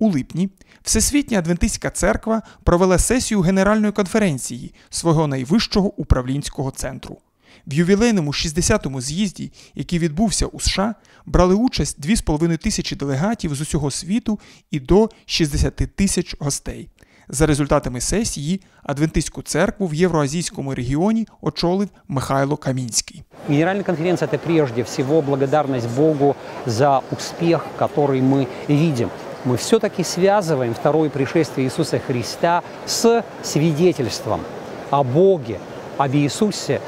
У липні Всесвітня Адвентистська церква провела сесію Генеральної конференції свого найвищого управлінського центру. В ювілейному 60-му з'їзді, який відбувся у США, брали участь 2,5 тисячі делегатів з усього світу і до 60 тисяч гостей. За результатами сесії Адвентистську церкву в Євроазійському регіоні очолив Михайло Камінський. Генеральная конференция – это прежде всего благодарность Богу за успех, который мы видим. Мы все-таки связываем второе пришествие Иисуса Христа с свидетельством о Боге, об Иисусе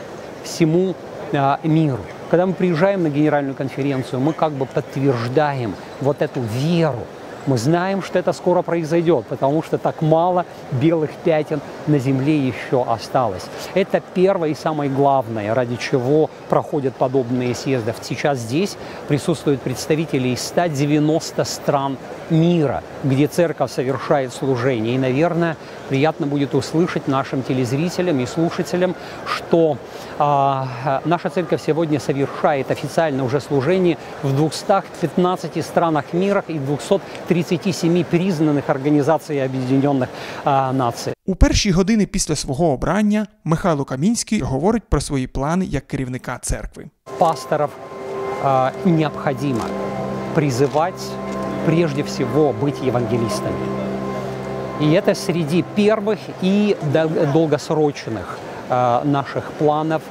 всему а, миру. Когда мы приезжаем на Генеральную конференцию, мы как бы подтверждаем вот эту веру. Мы знаем, что это скоро произойдет, потому что так мало белых пятен на земле еще осталось. Это первое и самое главное, ради чего проходят подобные съезды. Сейчас здесь присутствуют представители из 190 стран мира, где церковь совершает служение. И, наверное, приятно будет услышать нашим телезрителям и слушателям, что а, наша церковь сегодня совершает официально уже служение в 215 странах мира и 237 признанных Организацией Объединенных а, Наций. У перші години після свого обрання Михайло Камінський говорить про свої плани як керівника церкви. Пасторов а, необходимо призывать прежде всего быть евангелистами. И это среди первых и дол- долгосрочных э, наших планов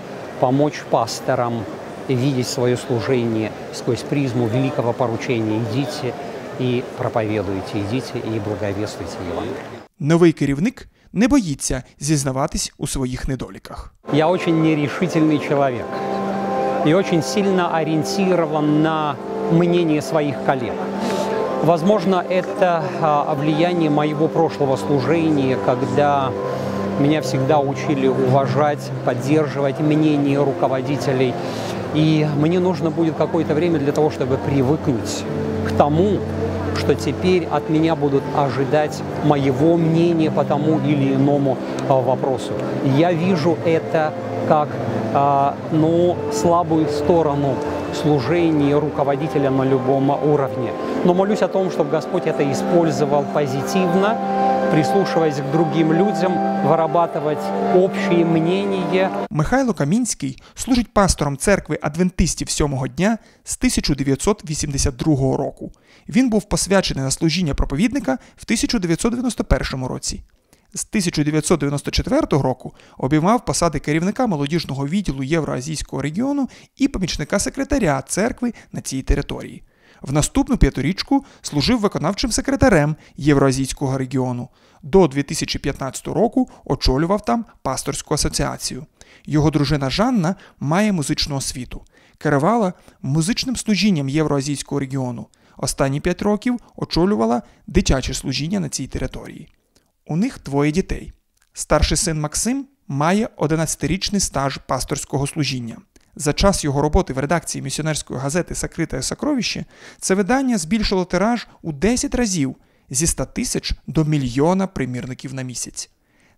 помочь пасторам видеть свое служение сквозь призму великого поручения. Идите и проповедуйте, идите и благовествуйте Евангелие. Новий керівник не боїться зізнаватись у своїх недоліках. Я очень нерешительный человек и очень сильно ориентирован на мнение своих коллег. Возможно, это а, влияние моего прошлого служения, когда меня всегда учили уважать, поддерживать мнение руководителей. И мне нужно будет какое-то время для того, чтобы привыкнуть к тому, что теперь от меня будут ожидать моего мнения по тому или иному а, вопросу. Я вижу это как а, ну, слабую сторону служения руководителя на любом уровне. Но молюсь о том, чтобы Господь это использовал позитивно, прислушиваясь к другим людям, вырабатывать общее мнение. Михайло Камінський служить пастором церкви адвентистів сьомого дня з 1982 року. Він був посвячений на служіння проповідника в 1991 році. З 1994 року обіймав посади керівника молодіжного відділу Євроазійського регіону і помічника секретаря церкви на цій території. В наступну п'ятирічку служив виконавчим секретарем Євроазійського регіону. До 2015 року очолював там пасторську асоціацію. Його дружина Жанна має музичну освіту. Керувала музичним служінням Євроазійського регіону. Останні п'ять років очолювала дитяче служіння на цій території. У них двоє дітей. Старший син Максим має 11-річний стаж пасторського служіння. За час його роботи в редакції місіонерської газети Сакрите сокровище це видання збільшило тираж у 10 разів зі 100 тисяч до мільйона примірників на місяць.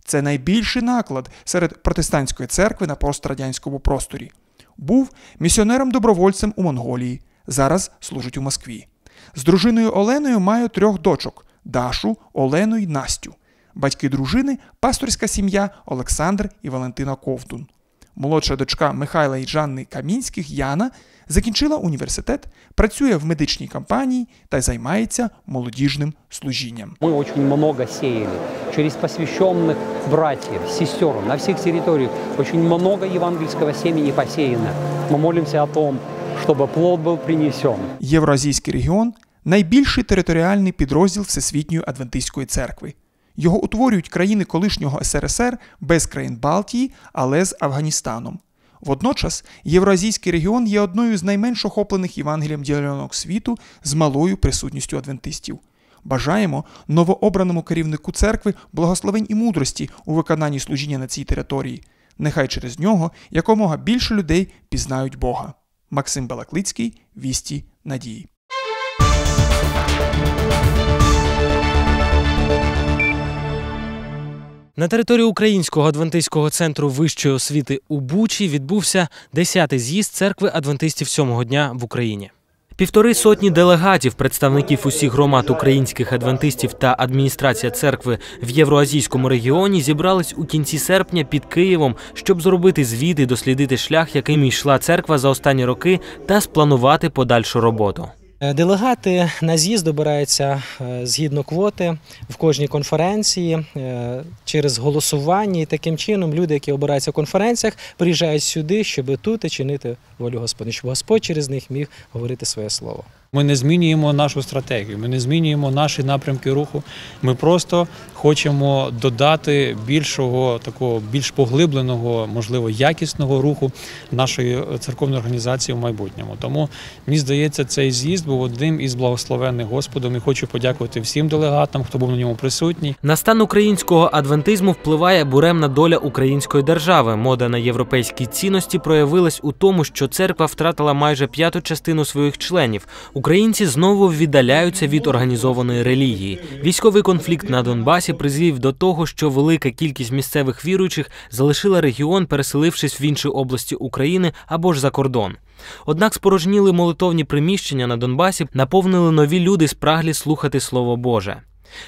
Це найбільший наклад серед протестантської церкви на пострадянському просторі. Був місіонером-добровольцем у Монголії, зараз служить у Москві. З дружиною Оленою має трьох дочок Дашу, Олену й Настю. Батьки дружини пасторська сім'я Олександр і Валентина Ковтун. Молодша дочка Михайла і Жанни Камінських Яна закінчила університет, працює в медичній компанії та займається молодіжним служінням. Мы очень много сеяли через посвященных братьев, сестер на всех территориях. Очень много евангельского семени посеяно. Мы молимся о том, чтобы плод был принесен. Євроазійський регіон найбільший територіальний підрозділ Всесвітньої Адвентистської церкви. Його утворюють країни колишнього СРСР без країн Балтії, але з Афганістаном. Водночас Євроазійський регіон є одною з найменш охоплених Євангелієм ділянок світу з малою присутністю адвентистів. Бажаємо новообраному керівнику церкви благословень і мудрості у виконанні служіння на цій території. Нехай через нього якомога більше людей пізнають Бога. Максим Балаклицький, Вісті Надії. На території Українського адвентистського центру вищої освіти у Бучі відбувся 10-й з'їзд церкви адвентистів сьомого дня в Україні. Півтори сотні делегатів, представників усіх громад українських адвентистів та адміністрація церкви в євроазійському регіоні зібрались у кінці серпня під Києвом, щоб зробити звіт і дослідити шлях, яким йшла церква за останні роки, та спланувати подальшу роботу. Е, Делегати на з'їзд обираються е, згідно квоти в кожній конференції е, через голосування. І таким чином люди, які обираються в конференціях, приїжджають сюди, щоб тут і чинити волю Господню, щоб Господь через них міг говорити своє слово. Ми не змінюємо нашу стратегію, ми не змінюємо наші напрямки руху. Ми просто хочемо додати більшого, такого більш поглибленого, можливо, якісного руху нашої церковної організації в майбутньому. Тому мені здається, цей з'їзд був одним із благословених Господом. І хочу подякувати всім делегатам, хто був на ньому присутній. На стан українського адвентизму впливає буремна доля української держави. Мода на європейські цінності проявилась у тому, що церква втратила майже п'яту частину своїх членів. Українці знову віддаляються від організованої релігії. Військовий конфлікт на Донбасі призвів до того, що велика кількість місцевих віруючих залишила регіон, переселившись в інші області України або ж за кордон. Однак спорожніли молитовні приміщення на Донбасі, наповнили нові люди, спраглі слухати Слово Боже.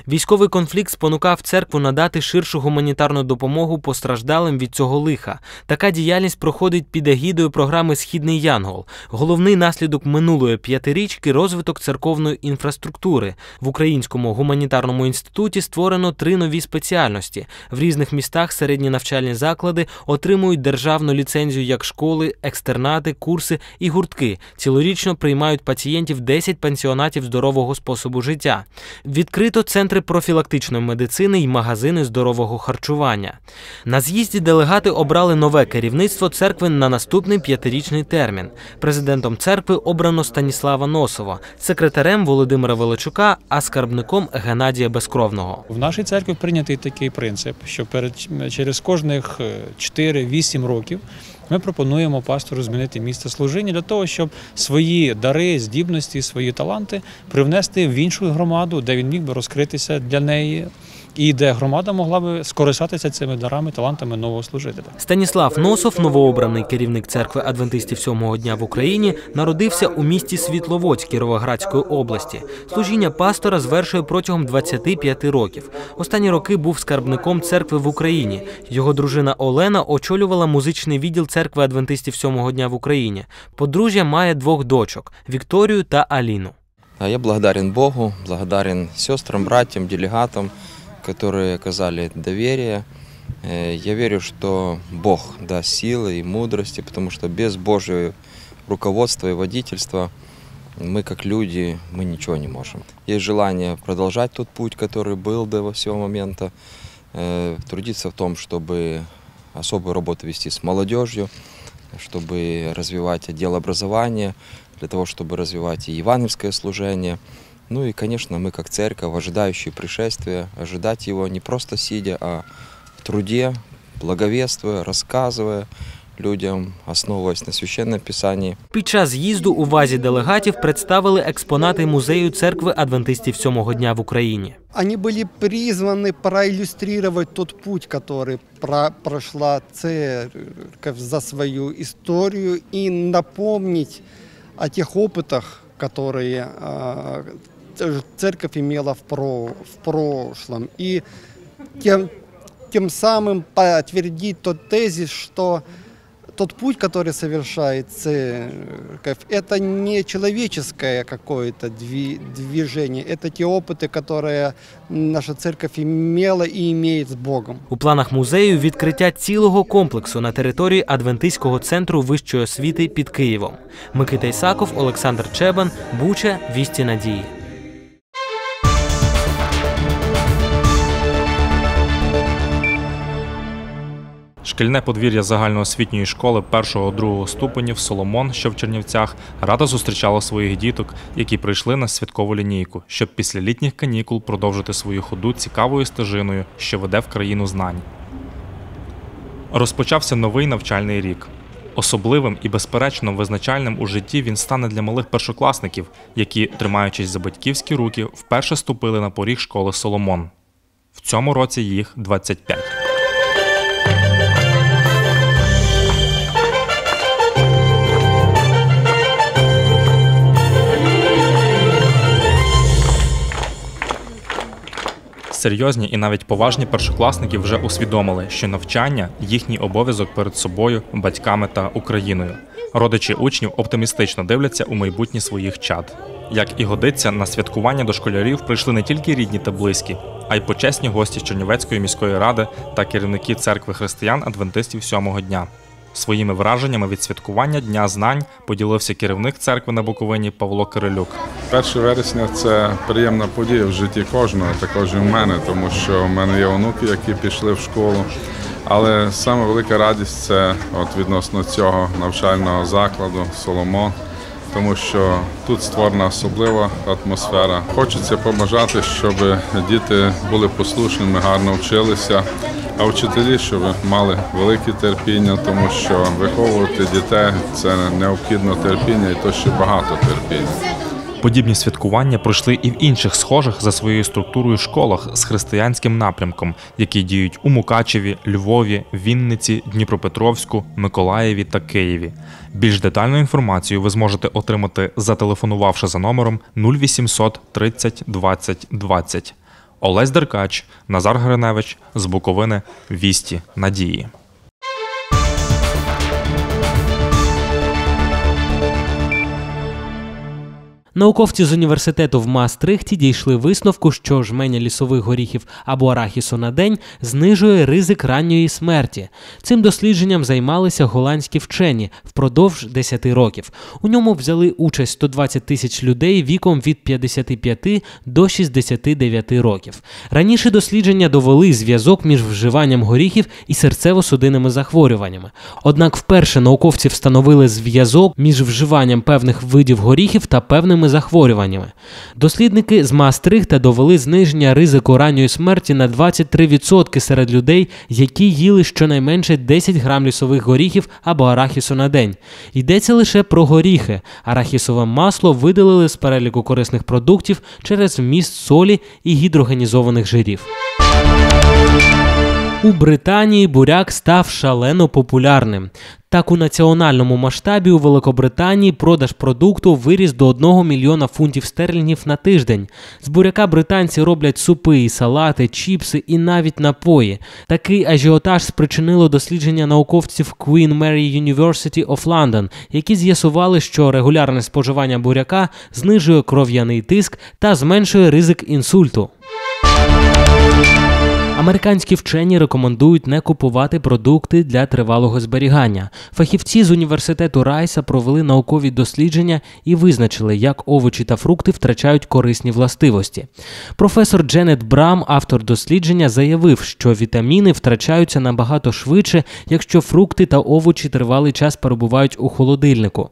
Військовий конфлікт спонукав церкву надати ширшу гуманітарну допомогу постраждалим від цього лиха. Така діяльність проходить під егідою програми Східний Янгол. Головний наслідок минулої п'ятирічки розвиток церковної інфраструктури. В Українському гуманітарному інституті створено три нові спеціальності. В різних містах середні навчальні заклади отримують державну ліцензію як школи, екстернати, курси і гуртки. Цілорічно приймають пацієнтів 10 пансіонатів здорового способу життя. Відкрито центри профілактичної медицини і магазини здорового харчування. На з'їзді делегати обрали нове керівництво церкви на наступний п'ятирічний термін. Президентом церкви обрано Станіслава Носова, секретарем Володимира Величука, а скарбником Геннадія Безкровного. В нашій церкві прийнятий такий принцип, що перед через кожних е, 4-8 років ми пропонуємо пастору змінити місце служіння для того, щоб свої дари, здібності, свої таланти привнести в іншу громаду, де він міг би розкритися для неї, і де громада могла би скористатися цими дарами, талантами нового служителя. Станіслав Носов, новообраний керівник церкви адвентистів сьомого дня в Україні, народився у місті Світловодськ Кіровоградської області. Служіння пастора звершує протягом 25 років. Останні роки був скарбником церкви в Україні. Його дружина Олена очолювала музичний відділ церкви адвентистів сьомого дня в Україні. Подружжя має двох дочок Вікторію та Аліну. А Я благодарен Богу, благодарен сестрам, братьям, делегатам, которые оказали доверие. Э, Я верю, что Бог даст силы и мудрости, потому что без Божьего руководства и водительства мы как люди, мы ничего не можем. Есть желание продолжать тот путь, который был до всего момента, э, трудиться в том, чтобы особую работу вести с молодежью, чтобы развивать отдел образования, для того, чтобы развивать и евангельское служение. Ну и, конечно, мы как церковь, ожидающие пришествия, ожидать его не просто сидя, а в труде, благовествуя, рассказывая людям, основываясь на Священном Писании. Під час з'їзду у вазі делегатів представили експонати музею церкви адвентистів сьомого дня в Україні. Они были призваны проиллюстрировать тот путь, который про- прошла церковь за свою историю и напомнить о тех опытах, которые а, ц- церковь имела в, про- в прошлом. И тем, тем самым подтвердить тот тезис, что тот путь, который совершает церковь, это не человеческое какое-то дви- движение, это те опыты, которые наша церковь имела и имеет с Богом. У планах музею відкриття цілого комплексу на території Адвентистського центру вищої освіти під Києвом. Микита Ісаков, Олександр Чебан, Буча, Вісті Надії. Шкільне подвір'я загальноосвітньої школи 1-2 ступенів Соломон, що в Чернівцях, рада зустрічала своїх діток, які прийшли на святкову лінійку, щоб після літніх канікул продовжити свою ходу цікавою стежиною, що веде в країну знань. Розпочався новий навчальний рік. Особливим і безперечно визначальним у житті він стане для малих першокласників, які, тримаючись за батьківські руки, вперше ступили на поріг школи Соломон. В цьому році їх 25. Серйозні і навіть поважні першокласники вже усвідомили, що навчання їхній обов'язок перед собою, батьками та Україною. Родичі учнів оптимістично дивляться у майбутнє своїх чад. Як і годиться, на святкування до школярів прийшли не тільки рідні та близькі, а й почесні гості Чернівецької міської ради та керівники церкви християн адвентистів сьомого дня. Своїми враженнями від святкування Дня знань поділився керівник церкви на Буковині Павло Кирилюк. 1 вересня це приємна подія в житті кожного, також і в мене, тому що в мене є онуки, які пішли в школу. Але саме велика радість це от відносно цього навчального закладу Соломон, тому що тут створена особлива атмосфера. Хочеться побажати, щоб діти були послушними, гарно вчилися, а вчителі, щоб мали велике терпіння, тому що виховувати дітей це необхідно терпіння, і то ще багато терпіння. Подібні святкування пройшли і в інших схожих за своєю структурою школах з християнським напрямком, які діють у Мукачеві, Львові, Вінниці, Дніпропетровську, Миколаєві та Києві. Більш детальну інформацію ви зможете отримати, зателефонувавши за номером 0800 30 20 20. Олесь Деркач, Назар Гриневич з Буковини Вісті Надії. Науковці з університету в Маастрихті дійшли висновку, що жменя лісових горіхів або арахісу на день знижує ризик ранньої смерті. Цим дослідженням займалися голландські вчені впродовж 10 років. У ньому взяли участь 120 тисяч людей віком від 55 до 69 років. Раніше дослідження довели зв'язок між вживанням горіхів і серцево-судинними захворюваннями. Однак вперше науковці встановили зв'язок між вживанням певних видів горіхів та певними захворюваннями. Дослідники з Маастрихта довели зниження ризику ранньої смерті на 23% серед людей, які їли щонайменше 10 грам лісових горіхів або арахісу на день. Йдеться лише про горіхи. Арахісове масло видалили з переліку корисних продуктів через вміст солі і гідрогенізованих жирів. У Британії буряк став шалено популярним. Так, у національному масштабі у Великобританії продаж продукту виріс до 1 мільйона фунтів стерлінгів на тиждень. З буряка британці роблять супи, і салати, чіпси і навіть напої. Такий ажіотаж спричинило дослідження науковців Queen Mary University of London, які з'ясували, що регулярне споживання буряка знижує кров'яний тиск та зменшує ризик інсульту. Американські вчені рекомендують не купувати продукти для тривалого зберігання. Фахівці з університету Райса провели наукові дослідження і визначили, як овочі та фрукти втрачають корисні властивості. Професор Дженет Брам, автор дослідження, заявив, що вітаміни втрачаються набагато швидше, якщо фрукти та овочі тривалий час перебувають у холодильнику.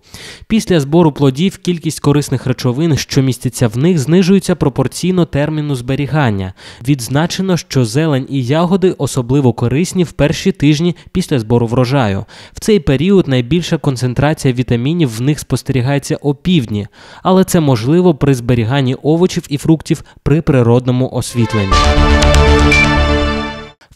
Після збору плодів кількість корисних речовин, що містяться в них, знижується пропорційно терміну зберігання. Відзначено, що зелень і ягоди особливо корисні в перші тижні після збору врожаю. В цей період найбільша концентрація вітамінів в них спостерігається опівдні, але це можливо при зберіганні овочів і фруктів при природному освітленні.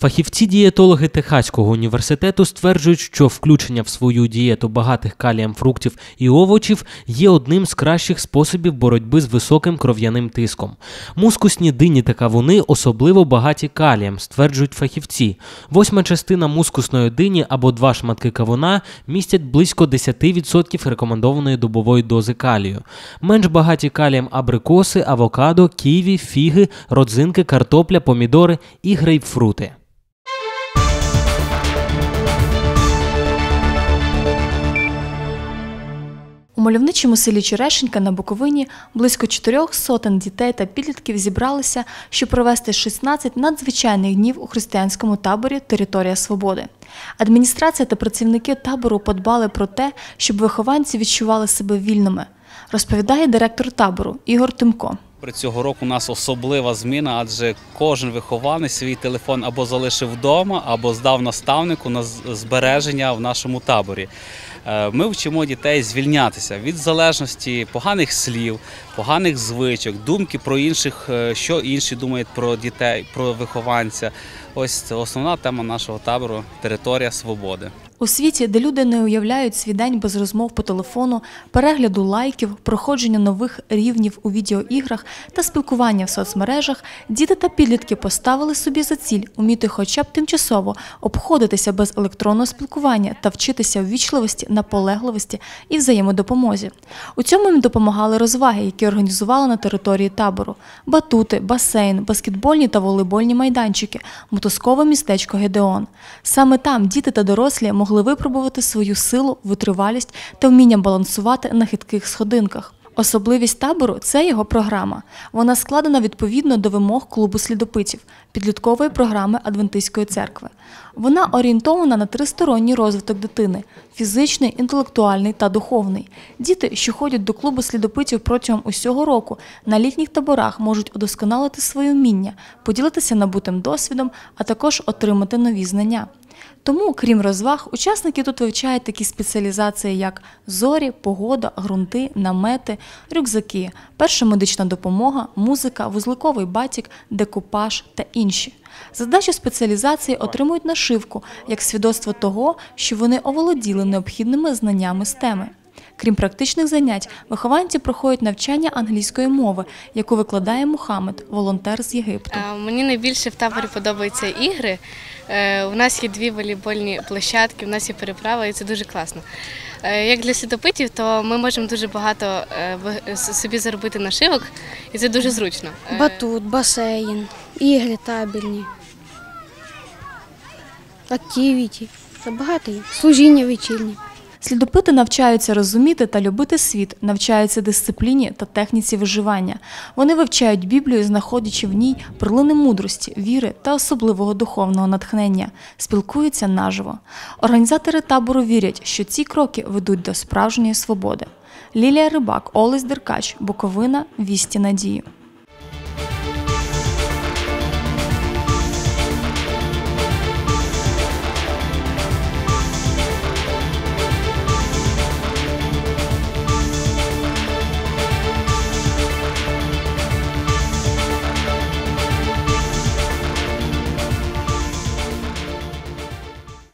Фахівці дієтологи Техаського університету стверджують, що включення в свою дієту багатих калієм фруктів і овочів є одним з кращих способів боротьби з високим кров'яним тиском. Мускусні дині та кавуни особливо багаті калієм, стверджують фахівці. Восьма частина мускусної дині або два шматки кавуна містять близько 10% рекомендованої добової дози калію. Менш багаті калієм абрикоси, авокадо, ківі, фіги, родзинки, картопля, помідори і грейпфрути. У мальовничому селі Черешенька на Буковині близько чотирьох сотень дітей та підлітків зібралися, щоб провести 16 надзвичайних днів у християнському таборі Територія свободи. Адміністрація та працівники табору подбали про те, щоб вихованці відчували себе вільними, розповідає директор табору Ігор Тимко. Цього року у нас особлива зміна, адже кожен вихованець свій телефон або залишив вдома, або здав наставнику на збереження в нашому таборі. Е, Ми вчимо дітей звільнятися від залежності поганих слів, поганих звичок, думки про інших, е, що інші думають про дітей, про вихованця. Ось це основна тема нашого табору територія свободи. У світі, де люди не уявляють свій день без розмов по телефону, перегляду лайків, проходження нових рівнів у відеоіграх та спілкування в соцмережах, діти та підлітки поставили собі за ціль уміти хоча б тимчасово обходитися без електронного спілкування та вчитися ввічливості, наполегливості і взаємодопомозі. У цьому їм допомагали розваги, які організували на території табору: батути, басейн, баскетбольні та волейбольні майданчики, мотузкове містечко Гедеон. Саме там діти та дорослі могли випробувати свою силу, витривалість та вміння балансувати на хитких сходинках. Особливість табору це його програма. Вона складена відповідно до вимог клубу слідопитів, підліткової програми Адвентистської церкви. Вона орієнтована на тристоронній розвиток дитини фізичний, інтелектуальний та духовний. Діти, що ходять до клубу слідопитів протягом усього року, на літніх таборах можуть удосконалити свої вміння, поділитися набутим досвідом, а також отримати нові знання. Тому, крім розваг, учасники тут вивчають такі спеціалізації, як зорі, погода, ґрунти, намети, рюкзаки, перша медична допомога, музика, вузликовий батік, декупаж та інші. Задачу спеціалізації отримують нашивку як свідоцтво того, що вони оволоділи необхідними знаннями з теми. Крім практичних занять, вихованці проходять навчання англійської мови, яку викладає Мухаммед, волонтер з Єгипту. Мені найбільше в таборі подобаються ігри. Е, У нас є дві волейбольні площадки, у нас є переправа, і це дуже класно. Е, Як для світопитів, то ми можемо дуже багато е, собі заробити нашивок, і це дуже зручно. Е, Батут, басейн, ігри табельні, активіті. Це багато є. Служіння вечірнє. Слідопити навчаються розуміти та любити світ, навчаються дисципліні та техніці виживання. Вони вивчають Біблію, знаходячи в ній перлини мудрості, віри та особливого духовного натхнення, спілкуються наживо. Організатори табору вірять, що ці кроки ведуть до справжньої свободи. Лілія Рибак, Олесь Деркач, Буковина, Вісті Надії.